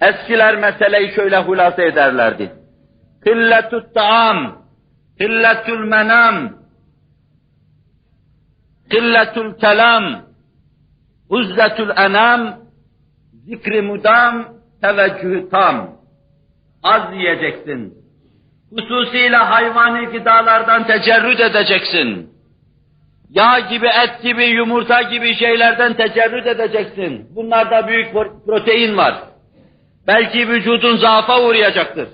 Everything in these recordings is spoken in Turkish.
Eskiler meseleyi şöyle hulasa ederlerdi. Kılletut taam, kılletul menam, kılletul kelam, uzletul enam, zikri mudam, teveccühü tam. Az yiyeceksin. Hususiyle hayvani gıdalardan tecerrüt edeceksin. Yağ gibi, et gibi, yumurta gibi şeylerden tecerrüt edeceksin. Bunlarda büyük protein var. Belki vücudun zaafa uğrayacaktır.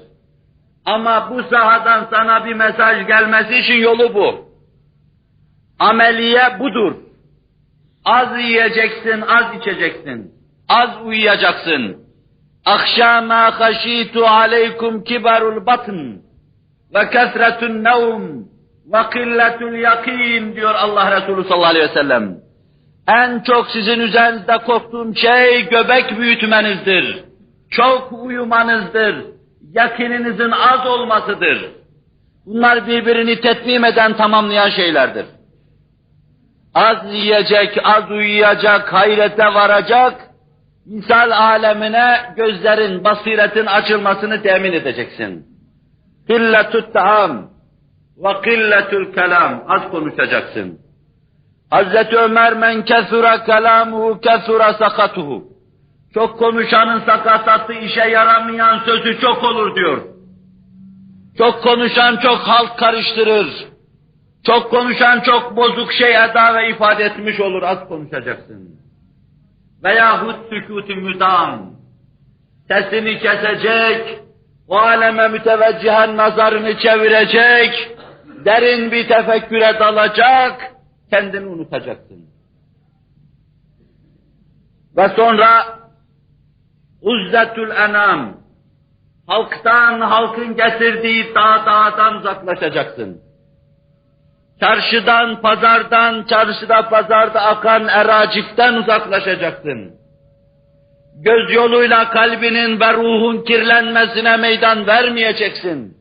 Ama bu sahadan sana bir mesaj gelmesi için yolu bu. Ameliye budur. Az yiyeceksin, az içeceksin. Az uyuyacaksın. Akşama haşitu aleykum kibarul batn ve kesretun nevm ve killetul yakin diyor Allah Resulü sallallahu aleyhi ve sellem. En çok sizin üzerinizde korktuğum şey göbek büyütmenizdir. Çok uyumanızdır. Yakininizin az olmasıdır. Bunlar birbirini tetmim eden, tamamlayan şeylerdir. Az yiyecek, az uyuyacak, hayrete varacak, misal alemine gözlerin, basiretin açılmasını temin edeceksin. Killetut taam ve killetul kelam. Az konuşacaksın. Hazreti Ömer men kesura kelamuhu kesura sakatuhu. Çok konuşanın sakatatı işe yaramayan sözü çok olur diyor. Çok konuşan çok halk karıştırır. Çok konuşan çok bozuk şey eda ve ifade etmiş olur. Az konuşacaksın. Veyahut sükût-i müdam. Sesini kesecek, o aleme müteveccihen nazarını çevirecek, derin bir tefekküre dalacak, kendini unutacaksın. Ve sonra uzzetül enam, halktan, halkın getirdiği dağ dağdan uzaklaşacaksın. Çarşıdan, pazardan, çarşıda pazarda akan eracikten uzaklaşacaksın. Göz yoluyla kalbinin ve ruhun kirlenmesine meydan vermeyeceksin.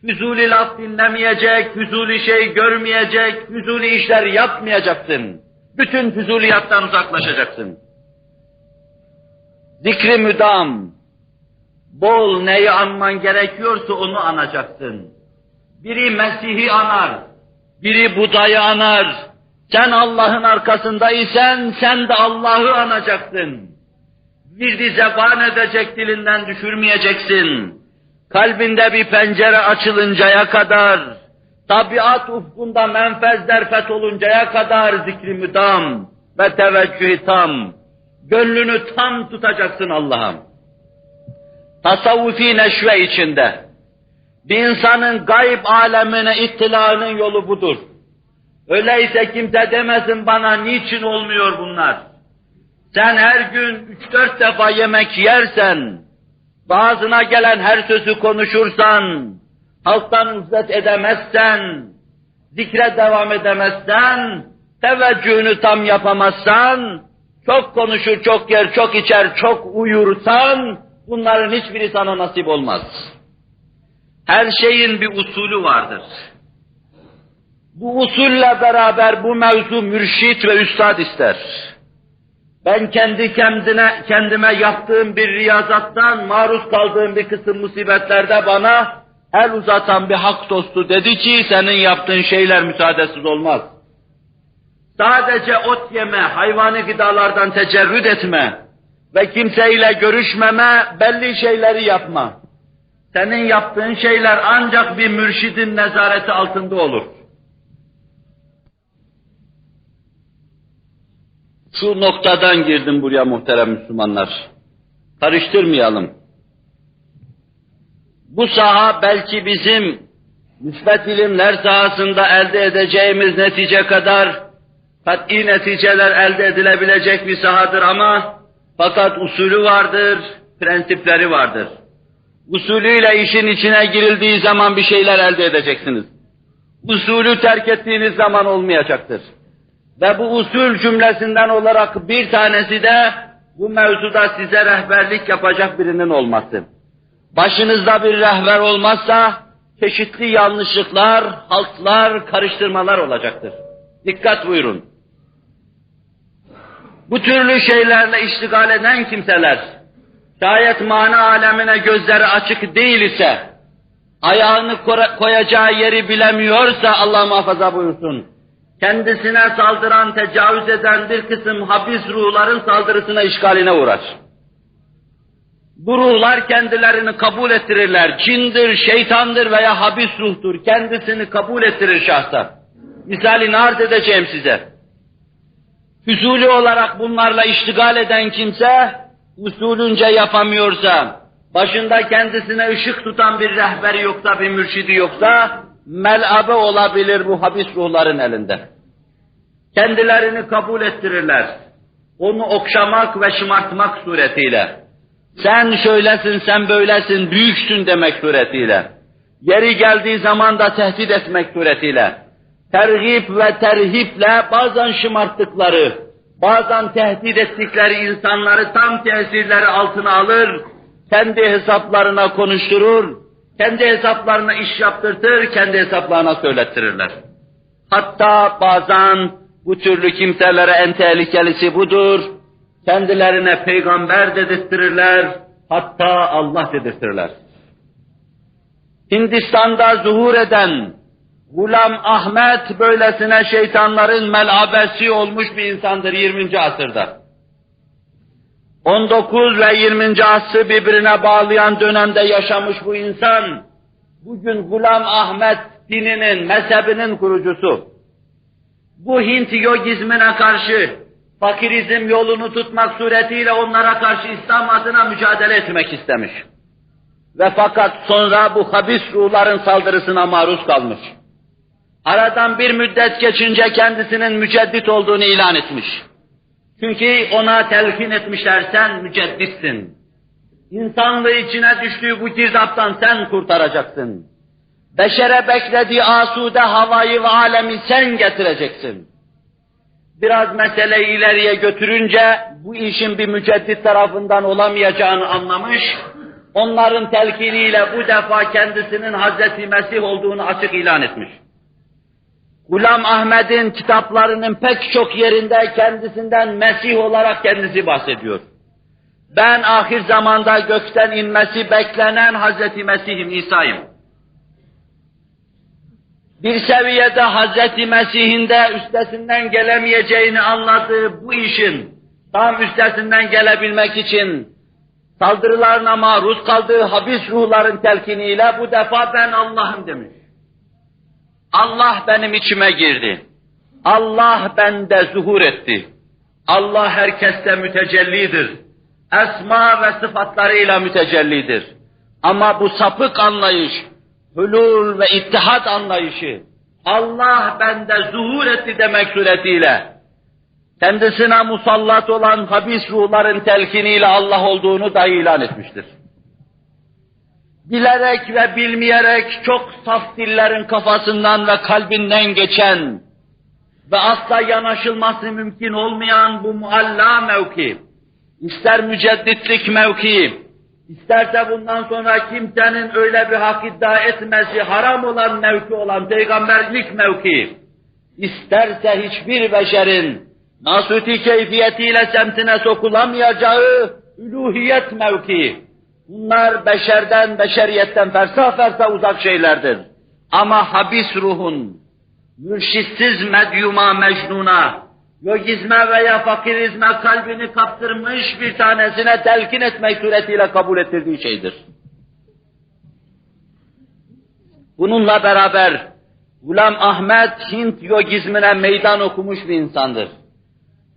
Füzuli laf dinlemeyecek, füzuli şey görmeyecek, füzuli işler yapmayacaksın. Bütün füzuliyattan uzaklaşacaksın. Zikri müdam, bol neyi anman gerekiyorsa onu anacaksın. Biri Mesih'i anar, biri Buda'yı anar. Sen Allah'ın arkasındaysan sen de Allah'ı anacaksın. Bir dize zeban edecek dilinden düşürmeyeceksin. Kalbinde bir pencere açılıncaya kadar, tabiat ufkunda menfezler fetholuncaya kadar zikri müdam ve teveccühü tam. Gönlünü tam tutacaksın Allah'a. Tasavvufi neşve içinde. Bir insanın gayb alemine ittilanın yolu budur. Öyleyse kimse demesin bana niçin olmuyor bunlar. Sen her gün üç dört defa yemek yersen, bazına gelen her sözü konuşursan, halktan izzet edemezsen, zikre devam edemezsen, teveccühünü tam yapamazsan, çok konuşur, çok yer, çok içer, çok uyursan, bunların hiçbiri sana nasip olmaz. Her şeyin bir usulü vardır. Bu usulle beraber bu mevzu mürşit ve üstad ister. Ben kendi kendine, kendime yaptığım bir riyazattan maruz kaldığım bir kısım musibetlerde bana el uzatan bir hak dostu dedi ki senin yaptığın şeyler müsaadesiz olmaz. Sadece ot yeme, hayvani gıdalardan tecerrüt etme ve kimseyle görüşmeme, belli şeyleri yapma. Senin yaptığın şeyler ancak bir mürşidin nezareti altında olur. Şu noktadan girdim buraya muhterem Müslümanlar. Karıştırmayalım. Bu saha belki bizim müsbet ilimler sahasında elde edeceğimiz netice kadar kat'i neticeler elde edilebilecek bir sahadır ama fakat usulü vardır, prensipleri vardır. Usulüyle işin içine girildiği zaman bir şeyler elde edeceksiniz. Usulü terk ettiğiniz zaman olmayacaktır. Ve bu usul cümlesinden olarak bir tanesi de bu mevzuda size rehberlik yapacak birinin olması. Başınızda bir rehber olmazsa çeşitli yanlışlıklar, haltlar, karıştırmalar olacaktır. Dikkat buyurun. Bu türlü şeylerle iştigal eden kimseler, Şayet mana alemine gözleri açık değil ise, ayağını koyacağı yeri bilemiyorsa Allah muhafaza buyursun. Kendisine saldıran, tecavüz eden bir kısım habis ruhların saldırısına işgaline uğrar. Bu ruhlar kendilerini kabul ettirirler. Cindir, şeytandır veya habis ruhtur. Kendisini kabul ettirir şahsa. Misalini arz edeceğim size. Hüsuli olarak bunlarla iştigal eden kimse, usulünce yapamıyorsa, başında kendisine ışık tutan bir rehberi yoksa, bir mürşidi yoksa, melabe olabilir bu habis ruhların elinde. Kendilerini kabul ettirirler. Onu okşamak ve şımartmak suretiyle. Sen şöylesin, sen böylesin, büyüksün demek suretiyle. Yeri geldiği zaman da tehdit etmek suretiyle. Tergip ve terhiple bazen şımarttıkları, bazen tehdit ettikleri insanları tam tesirleri altına alır, kendi hesaplarına konuşturur, kendi hesaplarına iş yaptırtır, kendi hesaplarına söylettirirler. Hatta bazen bu türlü kimselere en tehlikelisi budur, kendilerine peygamber dedirttirirler, hatta Allah dedirtirler. Hindistan'da zuhur eden Gulam Ahmet böylesine şeytanların melabesi olmuş bir insandır 20. asırda. 19 ve 20. asrı birbirine bağlayan dönemde yaşamış bu insan, bugün Gulam Ahmet dininin, mezhebinin kurucusu. Bu Hint yogizmine karşı fakirizm yolunu tutmak suretiyle onlara karşı İslam adına mücadele etmek istemiş. Ve fakat sonra bu habis ruhların saldırısına maruz kalmış. Aradan bir müddet geçince kendisinin müceddit olduğunu ilan etmiş. Çünkü ona telkin etmişler sen mücedditsin. İnsanlığı içine düştüğü bu girdaptan sen kurtaracaksın. Beşere beklediği asude havayı ve alemi sen getireceksin. Biraz meseleyi ileriye götürünce bu işin bir müceddit tarafından olamayacağını anlamış, onların telkiniyle bu defa kendisinin Hazreti Mesih olduğunu açık ilan etmiş. Gulam Ahmet'in kitaplarının pek çok yerinde kendisinden Mesih olarak kendisi bahsediyor. Ben ahir zamanda gökten inmesi beklenen Hazreti Mesih'im, İsa'yım. Bir seviyede Hazreti Mesih'in de üstesinden gelemeyeceğini anladığı bu işin tam üstesinden gelebilmek için saldırılarına maruz kaldığı habis ruhların telkiniyle bu defa ben Allah'ım demiş. Allah benim içime girdi. Allah bende zuhur etti. Allah herkeste mütecellidir. Esma ve sıfatlarıyla mütecellidir. Ama bu sapık anlayış, hülul ve ittihat anlayışı, Allah bende zuhur etti demek suretiyle, kendisine musallat olan habis ruhların telkiniyle Allah olduğunu da ilan etmiştir bilerek ve bilmeyerek çok saf dillerin kafasından ve kalbinden geçen ve asla yanaşılması mümkün olmayan bu mualla mevki, ister mücedditlik mevki, isterse bundan sonra kimsenin öyle bir hak iddia etmesi haram olan mevki olan peygamberlik mevki, isterse hiçbir beşerin nasuti keyfiyetiyle semtine sokulamayacağı üluhiyet mevki, Bunlar beşerden, beşeriyetten fersa fersa uzak şeylerdir. Ama habis ruhun, mürşitsiz medyuma, mecnuna, yogizme veya fakirizme kalbini kaptırmış bir tanesine telkin etmek suretiyle kabul ettirdiği şeydir. Bununla beraber Gulam Ahmet Hint yogizmine meydan okumuş bir insandır.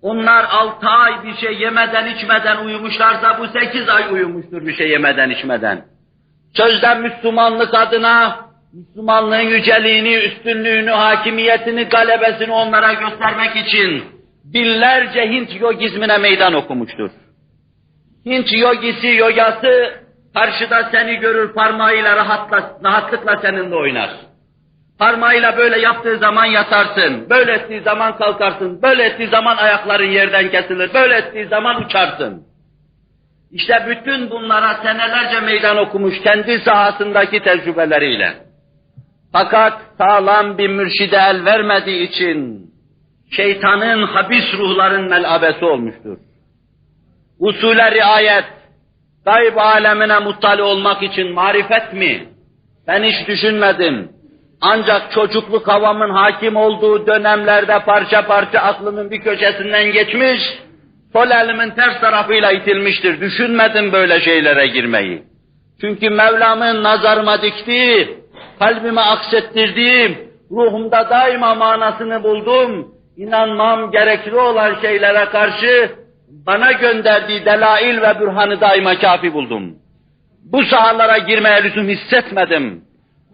Onlar altı ay bir şey yemeden içmeden uyumuşlarsa bu sekiz ay uyumuştur bir şey yemeden içmeden. Sözde Müslümanlık adına Müslümanlığın yüceliğini, üstünlüğünü, hakimiyetini, galebesini onlara göstermek için binlerce Hint yogizmine meydan okumuştur. Hint yogisi, yogası karşıda seni görür parmağıyla rahatla, rahatlıkla seninle oynar. Parmağıyla böyle yaptığı zaman yatarsın, böyle ettiği zaman kalkarsın, böyle ettiği zaman ayakların yerden kesilir, böyle ettiği zaman uçarsın. İşte bütün bunlara senelerce meydan okumuş kendi sahasındaki tecrübeleriyle. Fakat sağlam bir mürşide el vermediği için şeytanın habis ruhların melabesi olmuştur. Usule riayet, Gayb alemine muttali olmak için marifet mi? Ben hiç düşünmedim. Ancak çocukluk havamın hakim olduğu dönemlerde parça parça aklımın bir köşesinden geçmiş, sol elimin ters tarafıyla itilmiştir. Düşünmedim böyle şeylere girmeyi. Çünkü Mevlam'ın nazarıma diktiği, kalbime aksettirdiğim, ruhumda daima manasını buldum, inanmam gerekli olan şeylere karşı bana gönderdiği delail ve bürhanı daima kafi buldum. Bu sahalara girmeye lüzum hissetmedim.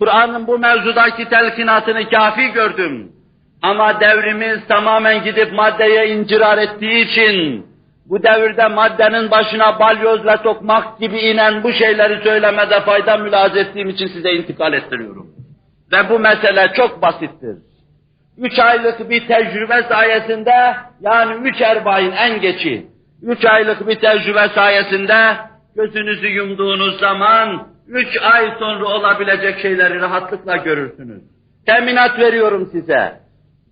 Kur'an'ın bu mevzudaki telkinatını kafi gördüm. Ama devrimiz tamamen gidip maddeye incirar ettiği için, bu devirde maddenin başına balyoz ve tokmak gibi inen bu şeyleri söylemede fayda mülaz ettiğim için size intikal ettiriyorum. Ve bu mesele çok basittir. Üç aylık bir tecrübe sayesinde, yani üç erbain en geçi, üç aylık bir tecrübe sayesinde gözünüzü yumduğunuz zaman, üç ay sonra olabilecek şeyleri rahatlıkla görürsünüz. Teminat veriyorum size.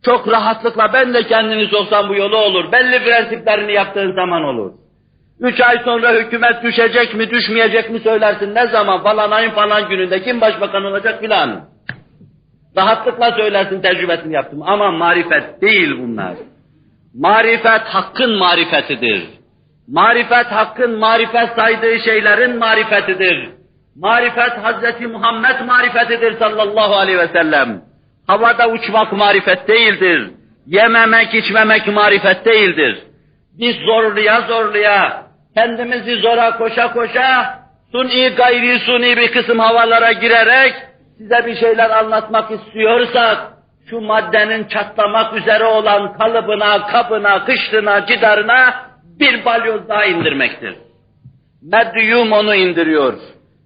Çok rahatlıkla ben de kendini soksam bu yolu olur. Belli prensiplerini yaptığın zaman olur. Üç ay sonra hükümet düşecek mi düşmeyecek mi söylersin. Ne zaman falan ayın falan gününde kim başbakan olacak filan. Rahatlıkla söylersin tecrübesini yaptım. Ama marifet değil bunlar. Marifet hakkın marifetidir. Marifet hakkın marifet saydığı şeylerin marifetidir. Marifet Hazreti Muhammed marifetidir sallallahu aleyhi ve sellem. Havada uçmak marifet değildir. Yememek, içmemek marifet değildir. Biz zorluya zorluya, kendimizi zora koşa koşa, suni gayri suni bir kısım havalara girerek, size bir şeyler anlatmak istiyorsak, şu maddenin çatlamak üzere olan kalıbına, kabına, kışlığına, cidarına bir balyoz daha indirmektir. Medyum onu indiriyor.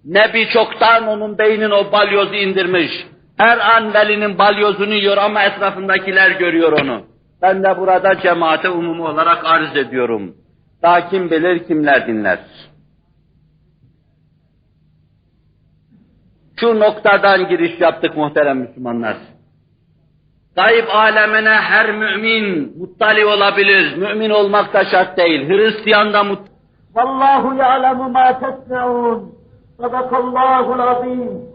Nebi çoktan onun beynin o balyozu indirmiş. Her an velinin balyozunu yiyor ama etrafındakiler görüyor onu. Ben de burada cemaate umumu olarak arz ediyorum. Daha kim bilir kimler dinler. Şu noktadan giriş yaptık muhterem Müslümanlar. Gayb alemine her mümin muttali olabilir. Mümin olmak da şart değil. Hristiyan da muttali. Vallahu ya'lemu ma tesnaun. Sadakallahu'l azim.